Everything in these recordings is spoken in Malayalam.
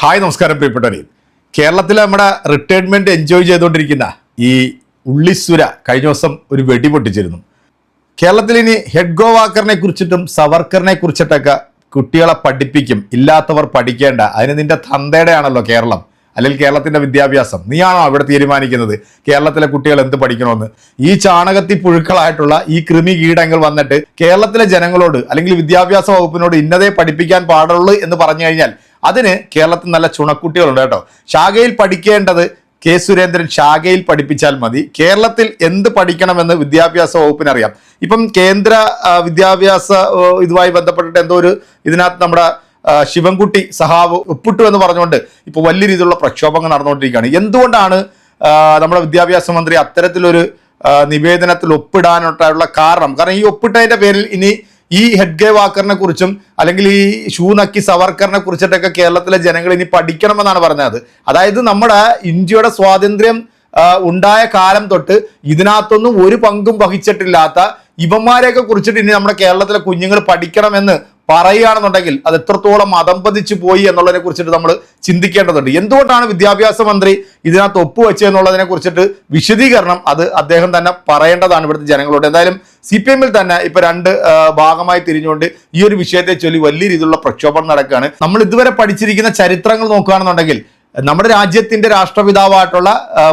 ഹായ് നമസ്കാരം പ്രിയപ്പെട്ടവരെ കേരളത്തിൽ നമ്മുടെ റിട്ടയർമെന്റ് എൻജോയ് ചെയ്തുകൊണ്ടിരിക്കുന്ന ഈ ഉള്ളിസുര കഴിഞ്ഞ ദിവസം ഒരു വെടി പൊട്ടിച്ചിരുന്നു. കേരളത്തിൽ ഇനി ഹെഡ് ഗോവാക്കറിനെ കുറിച്ചിട്ടും സവർക്കറിനെ കുറിച്ചിട്ടൊക്കെ കുട്ടികളെ പഠിപ്പിക്കും ഇല്ലാത്തവർ പഠിക്കേണ്ട. അതിന് നിന്റെ തന്തയുടെയാണല്ലോ കേരളം അല്ലെങ്കിൽ കേരളത്തിന്റെ വിദ്യാഭ്യാസം. നീയാണോ അവിടെ തീരുമാനിക്കുന്നത്? കേരളത്തിലെ കുട്ടികൾ എന്ത് പഠിക്കണമെന്ന്? ഈ ചാണകത്തി പുഴുക്കളായിട്ടുള്ള ഈ കൃമി കീടങ്ങൾ വന്നിട്ട് കേരളത്തിലെ ജനങ്ങളോട് അല്ലെങ്കിൽ വിദ്യാഭ്യാസ വകുപ്പിനോട് ഇന്നതേ പഠിപ്പിക്കാൻ പാടുള്ളൂ എന്ന് പറഞ്ഞു കഴിഞ്ഞാൽ അതിന് കേരളത്തിൽ നല്ല ചുണക്കുട്ടികളുണ്ട് കേട്ടോ. ശാഖയിൽ പഠിക്കേണ്ടത് കെ സുരേന്ദ്രൻ ശാഖയിൽ പഠിപ്പിച്ചാൽ മതി. കേരളത്തിൽ എന്ത് പഠിക്കണമെന്ന് വിദ്യാഭ്യാസ വകുപ്പിന് അറിയാം ഇപ്പം കേന്ദ്ര വിദ്യാഭ്യാസ ഇതുമായി ബന്ധപ്പെട്ടിട്ട് എന്തോ ഒരു ഇതിനകത്ത് നമ്മുടെ ശിവൻകുട്ടി സഹാവ് ഒപ്പിട്ടു എന്ന് പറഞ്ഞുകൊണ്ട് ഇപ്പോൾ വലിയ രീതിയിലുള്ള പ്രക്ഷോഭങ്ങൾ നടന്നുകൊണ്ടിരിക്കുകയാണ്. എന്തുകൊണ്ടാണ് നമ്മുടെ വിദ്യാഭ്യാസ മന്ത്രി അത്തരത്തിലൊരു നിവേദനത്തിൽ ഒപ്പിടാനായിട്ടുള്ള കാരണം? കാരണം ഈ ഒപ്പിട്ടതിന്റെ പേരിൽ ഇനി ഈ ഹെഡ് ഗേ വാക്കറിനെ കുറിച്ചും അല്ലെങ്കിൽ ഈ ഷൂ നക്കി സവർക്കറിനെ കുറിച്ചിട്ടൊക്കെ കേരളത്തിലെ ജനങ്ങൾ ഇനി പഠിക്കണമെന്നാണ് പറഞ്ഞത്. അതായത് നമ്മുടെ ഇന്ത്യയുടെ സ്വാതന്ത്ര്യം ഉണ്ടായ കാലം തൊട്ട് ഇതിനകത്തൊന്നും ഒരു പങ്കും വഹിച്ചിട്ടില്ലാത്ത ഇവന്മാരെയൊക്കെ കുറിച്ചിട്ട് ഇനി നമ്മുടെ കേരളത്തിലെ കുഞ്ഞുങ്ങൾ പഠിക്കണമെന്ന് പറയുകയാണെന്നുണ്ടെങ്കിൽ അത് എത്രത്തോളം അതമ്പതിച്ചു പോയി എന്നുള്ളതിനെ കുറിച്ചിട്ട് നമ്മൾ ചിന്തിക്കേണ്ടതുണ്ട്. എന്തുകൊണ്ടാണ് വിദ്യാഭ്യാസ മന്ത്രി ഇതിനകത്ത് ഒപ്പുവെച്ചതെന്നുള്ളതിനെ കുറിച്ചിട്ട് വിശദീകരണം അത് അദ്ദേഹം തന്നെ പറയേണ്ടതാണ് ഇവിടുത്തെ ജനങ്ങളോട്. എന്തായാലും സി പി എമ്മിൽ തന്നെ ഇപ്പൊ രണ്ട് ഭാഗമായി തിരിഞ്ഞുകൊണ്ട് ഈ ഒരു വിഷയത്തെ ചൊല്ലി വലിയ രീതിയിലുള്ള പ്രക്ഷോഭം നടക്കുകയാണ്. നമ്മൾ ഇതുവരെ പഠിച്ചിരിക്കുന്ന ചരിത്രങ്ങൾ നോക്കുകയാണെന്നുണ്ടെങ്കിൽ നമ്മുടെ രാജ്യത്തിന്റെ രാഷ്ട്രപിതാവായിട്ടുള്ള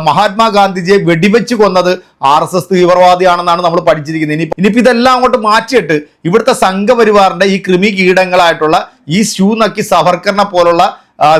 മഹാത്മാഗാന്ധിജിയെ വെടിവെച്ച് കൊന്നത് ആർ എസ് എസ് തീവ്രവാദിയാണെന്നാണ് നമ്മൾ പഠിച്ചിരിക്കുന്നത്. ഇനി ഇനിയിപ്പോ ഇതെല്ലാം അങ്ങോട്ട് മാറ്റിയിട്ട് ഇവിടുത്തെ സംഘപരിവാറിന്റെ ഈ കൃമി കീടങ്ങളായിട്ടുള്ള ഈ ഷൂ നക്കി സവർക്കറിനെ പോലുള്ള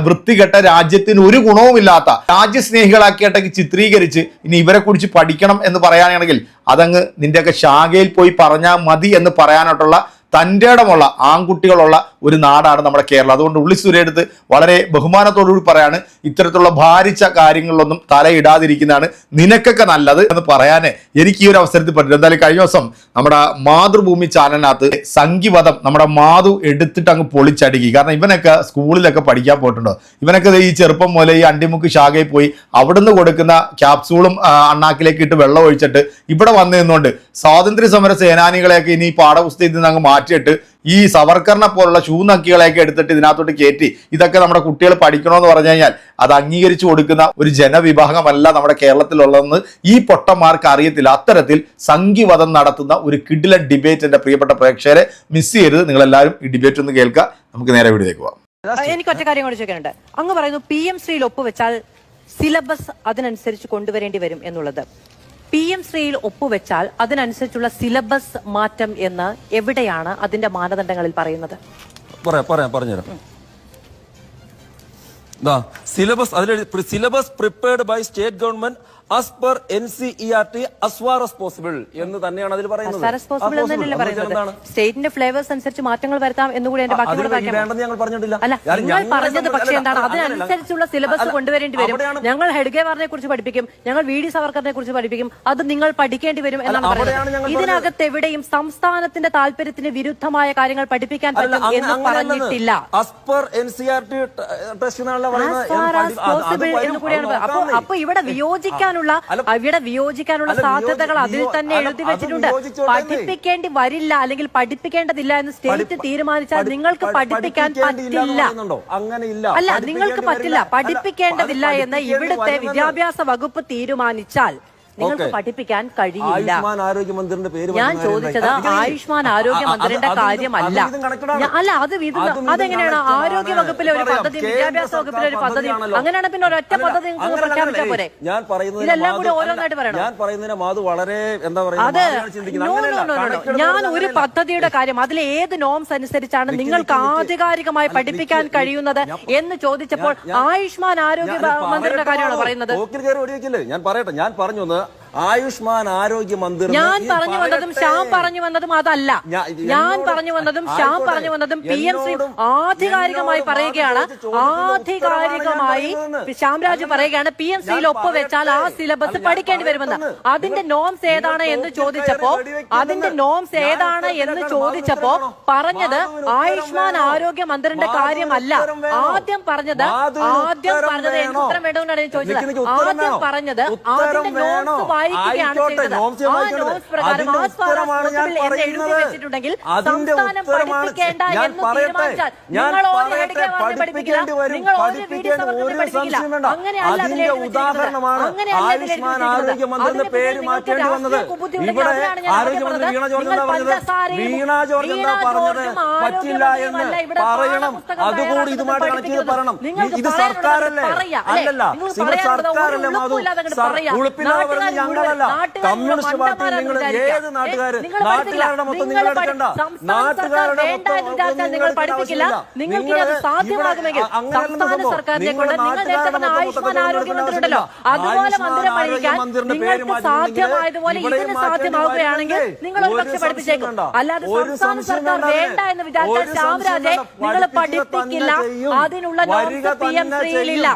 വൃത്തികെട്ട രാജ്യത്തിന് ഒരു ഗുണവുമില്ലാത്ത രാജ്യസ്നേഹികളാക്കിയിട്ടൊക്കെ ചിത്രീകരിച്ച് ഇനി ഇവരെ കുറിച്ച് പഠിക്കണം എന്ന് പറയാനാണെങ്കിൽ അതങ്ങ് നിന്റെയൊക്കെ ശാഖയിൽ പോയി പറഞ്ഞാൽ മതി എന്ന് പറയാനായിട്ടുള്ള തന്റെ ഇടമുള്ള ആൺകുട്ടികളുള്ള ഒരു നാടാണ് നമ്മുടെ കേരളം. അതുകൊണ്ട് ഉള്ളി സുരയെടുത്ത് വളരെ ബഹുമാനത്തോടുകൂടി പറയാണ് ഇത്തരത്തിലുള്ള ഭാരിച്ച കാര്യങ്ങളിലൊന്നും തലയിടാതിരിക്കുന്നതാണ് നിനക്കൊക്കെ നല്ലത് എന്ന് പറയാൻ എനിക്ക് ഈ ഒരു അവസരത്തിൽ പറ്റില്ല. എന്തായാലും കഴിഞ്ഞ ദിവസം നമ്മുടെ മാതൃഭൂമി ചാനലിനകത്ത് സംഗീവധം നമ്മുടെ മാധു എടുത്തിട്ട് അങ്ങ് പൊളിച്ചടുക്കി. കാരണം ഇവനൊക്കെ സ്കൂളിലൊക്കെ പഠിക്കാൻ പോയിട്ടുണ്ടോ? ഇവനൊക്കെ ഈ ചെറുപ്പം മുതലേ ഈ അണ്ടിമുക്ക് ശാഖയിൽ പോയി അവിടുന്ന് കൊടുക്കുന്ന ക്യാപ്സൂളും അണ്ണാക്കിലേക്ക് ഇട്ട് വെള്ളം ഒഴിച്ചിട്ട് ഇവിടെ വന്നു നിന്നുകൊണ്ട് സ്വാതന്ത്ര്യ സമര സേനാനികളെയൊക്കെ ഇനി പാഠപുസ്തകത്തിൽ നിന്ന് അങ്ങ് മാറ്റിയിട്ട് ഈ സവർക്കറിനെ പോലുള്ള ഷൂ നക്കികളെയൊക്കെ എടുത്തിട്ട് ഇതിനകത്തോട്ട് കയറ്റി ഇതൊക്കെ നമ്മുടെ കുട്ടികൾ പഠിക്കണമെന്ന് പറഞ്ഞു കഴിഞ്ഞാൽ അത് അംഗീകരിച്ചു കൊടുക്കുന്ന ഒരു ജനവിഭാഗമല്ല നമ്മുടെ കേരളത്തിലുള്ളതെന്ന് ഈ പൊട്ടന്മാർക്ക് അറിയത്തില്ല. അത്തരത്തിൽ സംഘിവധം നടത്തുന്ന ഒരു കിഡിലൻ ഡിബേറ്റ് എന്റെ പ്രിയപ്പെട്ട പ്രേക്ഷകരെ മിസ് ചെയ്യരുത്. നിങ്ങളെല്ലാവരും ഈ ഡിബേറ്റ് ഒന്ന് കേൾക്കുക. നമുക്ക് നേരെ വീട്ടിലേക്ക് പോവാം എനിക്ക് ഒറ്റ കാര്യം കൂടി ചോദിക്കാനുണ്ട്. അങ്ങ് പറയുന്നു പി എം ശ്രീയിൽ ഒപ്പുവെച്ചാൽ സിലബസ് അതിനനുസരിച്ച് കൊണ്ടുവരേണ്ടി വരും എന്നുള്ളത്. പി എം ശ്രീയിൽ ഒപ്പുവെച്ചാൽ അതിനനുസരിച്ചുള്ള സിലബസ് മാറ്റം എന്ന് എവിടെയാണ് അതിന്റെ മാനദണ്ഡങ്ങളിൽ പറയുന്നത്? പറയാം പറയാം പറഞ്ഞുതരാം. സിലബസ് അതിൽ syllabus prepared by state government as per N C E R T as far as possible എന്ന് തന്നെയാണ് അതിൽ പറയുന്നത്. സ്റ്റേറ്റിന്റെ ഫ്ലേവേഴ്സ് അനുസരിച്ച് മാറ്റങ്ങൾ വരുത്താം എന്നുകൂടി എന്റെ ബാക്കി വേണ്ടെന്ന് ഞങ്ങൾ പറഞ്ഞിട്ടില്ല. നിങ്ങൾ പറഞ്ഞത് പക്ഷേ എന്താണ്? അതിനനുസരിച്ചുള്ള സിലബസ് കൊണ്ടുവരേണ്ടി വരും. ഞങ്ങൾ ഹെഡ്ഗേവാറിനെ കുറിച്ച് പഠിപ്പിക്കും. ഞങ്ങൾ വി ഡി സവർക്കറിനെ കുറിച്ച് പഠിപ്പിക്കും. അത് നിങ്ങൾ പഠിക്കേണ്ടി വരും എന്നാണ് പറയുന്നത്. ഇതിനകത്ത് എവിടെയും സംസ്ഥാനത്തിന്റെ താല്പര്യത്തിന് വിരുദ്ധമായ കാര്യങ്ങൾ പഠിപ്പിക്കാൻ പറ്റും എന്ന് പറഞ്ഞിട്ടില്ല. അപ്പൊ ഇവിടെ ഇവിടെ വിയോജിക്കാനുള്ള അവിടെ ഇവിടെ വിയോജിക്കാനുള്ള സാധ്യതകൾ അതിൽ തന്നെ എഴുതി വെച്ചിട്ടുണ്ട്. പഠിപ്പിക്കേണ്ടി വരില്ല അല്ലെങ്കിൽ പഠിപ്പിക്കേണ്ടതില്ല എന്ന് സ്റ്റേറ്റ് തീരുമാനിച്ചാൽ നിങ്ങൾക്ക് പഠി- പഠിപ്പിക്കാൻ പറ്റില്ല. അല്ല നിങ്ങൾക്ക് പറ്റില്ല. പഠിപ്പിക്കേണ്ടതില്ല എന്ന് ഇവിടുത്തെ വിദ്യാഭ്യാസ വകുപ്പ് തീരുമാനിച്ചാൽ നിങ്ങൾക്ക്. പഠിപ്പിക്കാൻ കഴിയില്ല. ഞാൻ ചോദിച്ചത് ആയുഷ്മാൻ ആരോഗ്യ മന്ത്രിന്റെ മന്ത്രിയുടെ കാര്യമല്ല. അല്ല അത് ഇത് അതെങ്ങനെയാണ്? ആരോഗ്യ വകുപ്പിലെ ഒരു പദ്ധതി വിദ്യാഭ്യാസ വകുപ്പിലെ ഒരു പദ്ധതി. അങ്ങനെയാണ് പിന്നെ ഒരൊറ്റ പദ്ധതി പ്രഖ്യാപിച്ചാൽ പോരെ? ഞാൻ പറയുന്നത് ഇതെല്ലാം കൂടി ഓരോന്നായിട്ട് പറയണം? ഞാൻ പറയുന്നതിന് മാധു വളരെ എന്താ അത് ഞാൻ ഒരു പദ്ധതിയുടെ കാര്യം അതിലെ ഏത് നോംസ് അനുസരിച്ചാണ് നിങ്ങൾക്ക്. ആധികാരികമായി പഠിപ്പിക്കാൻ കഴിയുന്നത് എന്ന് ചോദിച്ചപ്പോൾ ആയുഷ്മാൻ ആരോഗ്യ മന്ത്രിയുടെ കാര്യമാണ് പറയുന്നത്? ഞാൻ പറയട്ടെ ഞാൻ പറഞ്ഞു ആയുഷ്മാൻ ആരോഗ്യ മന്ത്രി ഞാൻ പറഞ്ഞു വന്നതും ശ്യാം പറഞ്ഞു വന്നതും അതല്ല. ഞാൻ പറഞ്ഞു വന്നതും ശ്യാം പറഞ്ഞു വന്നതും പി എം ശ്രീ ആധികാരികമായി പറയുകയാണ്. ആധികാരികമായി ശ്യാം രാജു ശ്യാംരാജ് പറയുകയാണ് പി എം സിയിൽ ഒപ്പ് വെച്ചാൽ ആ സിലബസ് പഠിക്കേണ്ടി വരുമെന്ന്. അതിന്റെ നോംസ് ഏതാണ് എന്ന് ചോദിച്ചപ്പോ അതിന്റെ നോംസ് ഏതാണ് എന്ന് ചോദിച്ചപ്പോ പറഞ്ഞത് ആയുഷ്മാൻ ആരോഗ്യ മന്ത്രിന്റെ കാര്യമല്ല. ആദ്യം പറഞ്ഞത് ആദ്യം പറഞ്ഞത് എനിക്ക്? ഉത്തരം വേണമെന്നാണ് ഞാൻ ചോദിച്ചത്. ആദ്യം? പറഞ്ഞത് അതിന്റെ നോംസ് ആയിക്കോട്ടെ. നോംസ് അതിന്റെ ഉത്തരമാണ് ഞാൻ പറയുന്നത്. അതിന്റെ ഉത്തരമാണ് ഞാൻ പറയട്ടെ. ഞാൻ പറയട്ടെ, പഠിപ്പിക്കേണ്ടി വരും. പഠിപ്പിക്കേണ്ട ഒരു സംശയം വേണ്ട. അതിന്റെ ഉദാഹരണമാണ് ആയുഷ്മാൻ. ആരോഗ്യമന്ത്രിയുടെ പേര് മാറ്റേണ്ടി വന്നത് ഇവിടെ ആരോഗ്യമന്ത്രി വീണ ജോർജ് എന്താ പറഞ്ഞത് വീണ ജോർജ് എന്താ പറഞ്ഞത് പറ്റില്ല എന്ന് പറയണം അതുകൂടി ഇതുമായിട്ട് കണക്ട് ചെയ്ത് പറയണം ഇത് സർക്കാരല്ലേ? അല്ലല്ല ഇവിടെ സർക്കാരല്ലേ മാധു ഉളുപ്പില്ലാതെ സർ- കമ്മ്യൂണിസ്റ്റ് പാർട്ടി നിങ്ങൾ. ഏത് നാട്ടുകാർ നാട്ടുകാരുടെ. മൊത്തം നിങ്ങൾ എടുക്കണ്ട. നാട്ടുകാരുടെ എന്ന് നിങ്ങൾ പഠിപ്പിക്കില്ല. നിങ്ങൾക്ക് സാധ്യമാകുമെങ്കിൽ സംസ്ഥാന സർക്കാരിനെ കൊണ്ട് നിങ്ങൾ നേരത്തെ ആയുഷ്മാൻ അതുപോലെ മന്ദിരം പണിയിക്കാൻ നിങ്ങൾക്ക് സാധ്യമായതുപോലെ ഇതിന് സാധ്യമാവുകയാണെങ്കിൽ നിങ്ങൾ ഒരുപക്ഷെ പഠിപ്പിച്ചേക്കും. അല്ലാതെ സംസ്ഥാന സർക്കാർ വേണ്ട. എന്ന് വിചാരിച്ചാൽ ശ്യാമരാജെ നിങ്ങൾ പഠിപ്പിക്കില്ല. അതിനുള്ള നോംസ് പി എം ശ്രീയിലില്ല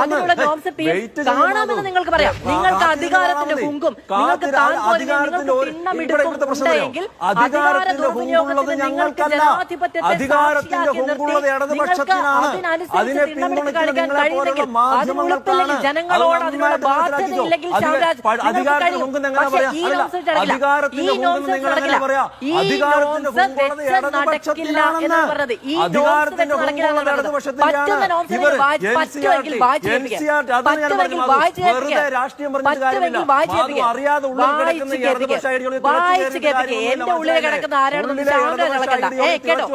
അതിനുള്ള നോംസ് പി എം കാണാമെന്ന് നിങ്ങൾക്ക് പറയാം. നിങ്ങൾക്ക് അധികാരത്തിന്റെ ഹുങ്കും നിങ്ങൾക്ക് താൻ ഉണ്ടെങ്കിൽ അധികാര ദുർവിനിയോഗത്തിന് നിങ്ങൾക്ക് ജനാധിപത്യത്തെ അധികാരത്തിന്റെ സാക്ഷിയാക്കി നിർത്തി നിങ്ങൾക്ക് അതിനനുസരിച്ച് തിണ്ണമെടുത്ത് കളിക്കാൻ ജനങ്ങളോട് അതിനുള്ള ശിവരാജ്. പക്ഷേ? ഈ നോംസ് ഈ നോംസ്? ഈ നോംസ് വെച്ച് നടക്കില്ല എന്ന് പറഞ്ഞത് ഈ നോംസ് വെച്ച് നടക്കില്ല എന്ന് പറഞ്ഞത് പറ്റുന്ന പറ്റുമെങ്കിൽ വായിച്ച് കേൾപ്പിക്കുക. പറ്റുമെങ്കിൽ. കേൾപ്പിക്കുക. പറ്റുമെങ്കിൽ വായിച്ച് കേൾപ്പിക്കുക. ഉള്ളിൽ കിടക്കുന്ന എന്റെ ഉള്ളിൽ ആരാണെന്ന് കേട്ടോ.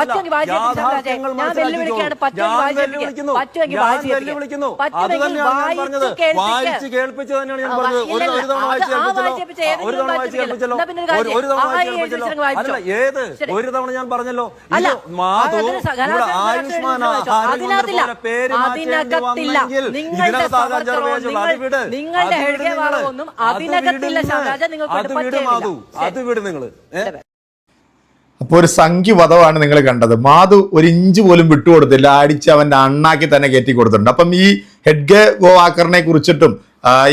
പറ്റുമെങ്കിൽ വായിച്ച് ഞാൻ. പറ്റുമെങ്കിൽ പറ്റുമെങ്കിൽ വായിച്ച് തന്നെയാണ് ഞാൻ പറഞ്ഞത്. ഒരു തവണ വായിച്ച് കേൾപ്പിച്ചല്ലോ. ഒരു തവണ വായിച്ച്. കേൾപ്പിച്ചല്ലോ. ഒരു തവണ വായിച്ച് കേൾപ്പിച്ചല്ലോ. അല്ല ഏത് ഒരു തവണ ഞാൻ പറഞ്ഞല്ലോ മാധു ആയുഷ്മാൻ. പേര് മാറ്റേണ്ടി വന്നെങ്കിൽ അത് വിട് വാറൊന്നും അത് അതിനകത്തില്ല നിങ്ങൾക്ക് അത് വിട് നിങ്ങൾ. അപ്പോൾ ഒരു സംഖ്യവധമാണ് നിങ്ങൾ കണ്ടത്. മാധു ഒരു ഇഞ്ച് പോലും വിട്ടുകൊടുത്തില്ല. അടിച്ച് അവന്റെ അണ്ണാക്കി തന്നെ കയറ്റി കൊടുത്തിട്ടുണ്ട്. അപ്പം ഈ ഹെഡ്ഗെ ഗോവാക്കറിനെ കുറിച്ചിട്ടും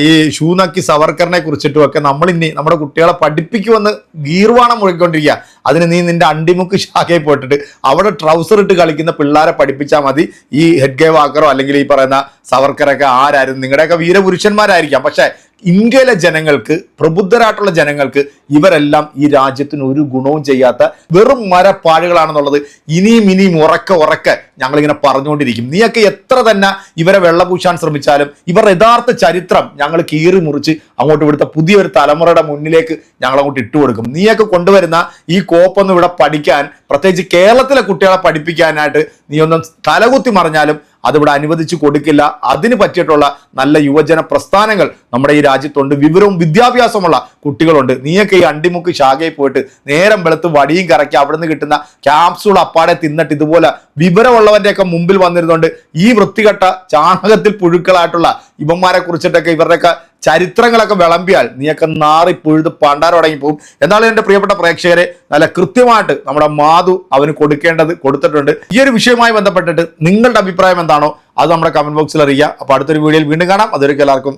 ഈ ഷൂനക്കി സവർക്കറിനെ കുറിച്ചിട്ടും ഒക്കെ നമ്മൾ ഇനി നമ്മുടെ കുട്ടികളെ പഠിപ്പിക്കുമെന്ന് ഗീർവാണം മുഴക്കിക്കൊണ്ടിരിക്കുക. അതിന് നീ നിന്റെ അണ്ടിമുക്ക് ശാഖയിൽ പോയിട്ടിട്ട് അവിടെ ട്രൗസർ ഇട്ട് കളിക്കുന്ന പിള്ളേരെ പഠിപ്പിച്ചാൽ മതി. ഈ ഹെഡ്ഗെ വാക്കറോ അല്ലെങ്കിൽ ഈ പറയുന്ന സവർക്കറൊക്കെ ആരായിരുന്നു? നിങ്ങളുടെയൊക്കെ വീരപുരുഷന്മാരായിരിക്കാം. പക്ഷേ ഇന്ത്യയിലെ ജനങ്ങൾക്ക് പ്രബുദ്ധരായിട്ടുള്ള ജനങ്ങൾക്ക് ഇവരെല്ലാം ഈ രാജ്യത്തിന് ഒരു ഗുണവും ചെയ്യാത്ത വെറും മരപ്പാഴുകളാണെന്നുള്ളത് ഇനിയും ഇനിയും ഉറക്കെ ഉറക്കെ ഞങ്ങളിങ്ങനെ പറഞ്ഞുകൊണ്ടിരിക്കും. നീയൊക്കെ എത്ര തന്നെ ഇവരെ വെള്ളപൂശാൻ ശ്രമിച്ചാലും ഇവരുടെ യഥാർത്ഥ ചരിത്രം ഞങ്ങൾ കീറി മുറിച്ച് അങ്ങോട്ട് ഇവിടുത്തെ പുതിയൊരു തലമുറയുടെ മുന്നിലേക്ക് ഞങ്ങളങ്ങോട്ട് ഇട്ടുകൊടുക്കും. നീയൊക്കെ കൊണ്ടുവരുന്ന ഈ കോപ്പൊന്നും ഇവിടെ പഠിക്കാൻ പ്രത്യേകിച്ച് കേരളത്തിലെ കുട്ടികളെ പഠിപ്പിക്കാനായിട്ട് നീ ഒന്നും തലകുത്തി മറിഞ്ഞാലും അതിവിടെ അനുവദിച്ചു കൊടുക്കില്ല. അതിന് പറ്റിയിട്ടുള്ള നല്ല യുവജന പ്രസ്ഥാനങ്ങൾ നമ്മുടെ ഈ രാജ്യത്തുണ്ട്. വിവരവും വിദ്യാഭ്യാസമുള്ള കുട്ടികളുണ്ട്. നീയൊക്കെ ഈ അണ്ടിമുക്ക് ശാഖയിൽ പോയിട്ട് നേരം വെളുത്ത് വടിയും കറക്കി അവിടുന്ന് കിട്ടുന്ന ക്യാപ്സൂൾ അപ്പാടെ തിന്നിട്ട് ഇതുപോലെ വിവരമുള്ളവന്റെയൊക്കെ മുമ്പിൽ വന്നിരുന്നുകൊണ്ട് ഈ വൃത്തികെട്ട ചാണകത്തിൽ പുഴുക്കളായിട്ടുള്ള ഇവന്മാരെ കുറിച്ചിട്ടൊക്കെ ഇവരുടെയൊക്കെ ചരിത്രങ്ങളൊക്കെ വിളമ്പിയാൽ നീയൊക്കെ നാറി പുഴുത് പണ്ടാരം തുടങ്ങി പോകും. എന്നാലും എന്റെ പ്രിയപ്പെട്ട പ്രേക്ഷകരെ നല്ല കൃത്യമായിട്ട് നമ്മുടെ മാധു അവന് കൊടുക്കേണ്ടത് കൊടുത്തിട്ടുണ്ട്. ഈ ഒരു വിഷയവുമായി ബന്ധപ്പെട്ടിട്ട് നിങ്ങളുടെ അഭിപ്രായം എന്താണോ അത് നമ്മുടെ കമന്റ് ബോക്സിൽ അറിയുക. അപ്പോൾ അടുത്തൊരു വീഡിയോയിൽ വീണ്ടും കാണാം. അതൊരിക്കൽ എല്ലാവർക്കും